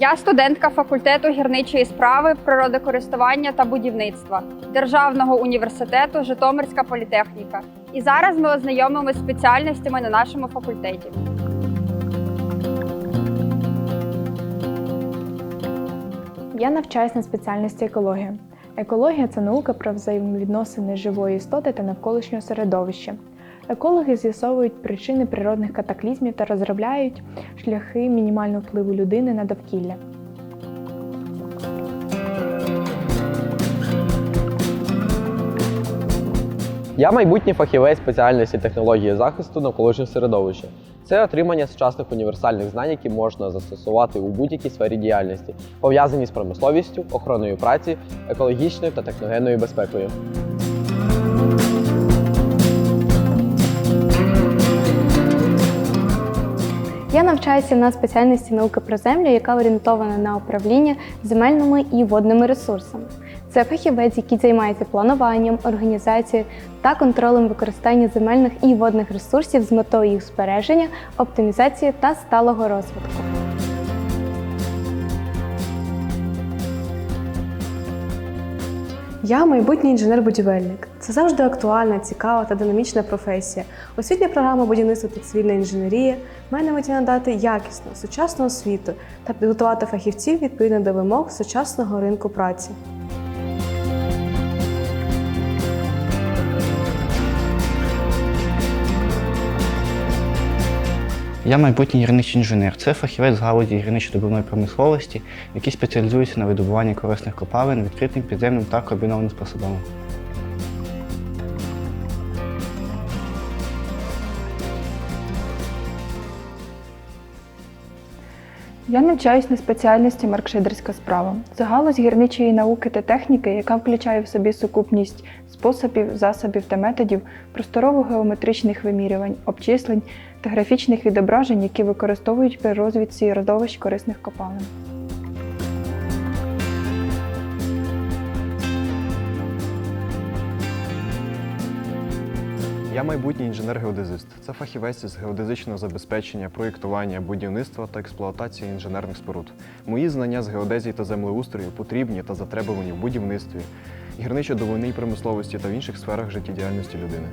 Я студентка факультету гірничої справи, природокористування та будівництва Державного університету Житомирська політехніка. І зараз ми ознайомимося спеціальностями на нашому факультеті. Я навчаюсь на спеціальності екологія. Екологія це наука про взаємовідносини живої істоти та навколишнього середовища. Екологи з'ясовують причини природних катаклізмів та розробляють шляхи мінімального впливу людини на довкілля. Я майбутній фахівець спеціальності технології захисту навколишнього середовища. Це отримання сучасних універсальних знань, які можна застосувати у будь-якій сфері діяльності, пов'язані з промисловістю, охороною праці, екологічною та техногенною безпекою. Я навчаюся на спеціальності науки про землю, яка орієнтована на управління земельними і водними ресурсами. Це фахівець, який займається плануванням, організацією та контролем використання земельних і водних ресурсів з метою їх збереження, оптимізації та сталого розвитку. Я майбутній інженер-будівельник. Це завжди актуальна, цікава та динамічна професія. Освітня програма будівництва та цивільна інженерія має на меті надати якісну, сучасну освіту та підготувати фахівців відповідно до вимог сучасного ринку праці. Я майбутній гірничий інженер. Це фахівець з галузі гірничо-добувної промисловості, який спеціалізується на видобуванні корисних копалин відкритим підземним та комбінованим способами. Я навчаюсь на спеціальності маркшейдерська справа. Це галузь гірничої науки та техніки, яка включає в собі сукупність способів, засобів та методів просторово-геометричних вимірювань, обчислень та графічних відображень, які використовують при розвідці родовищ корисних копалин. Я майбутній інженер-геодезист. Це фахівець з геодезичного забезпечення, проєктування, будівництва та експлуатації інженерних споруд. Мої знання з геодезії та землеустрою потрібні та затребувані в будівництві, гірничо-довольній промисловості та в інших сферах життєдіяльності людини.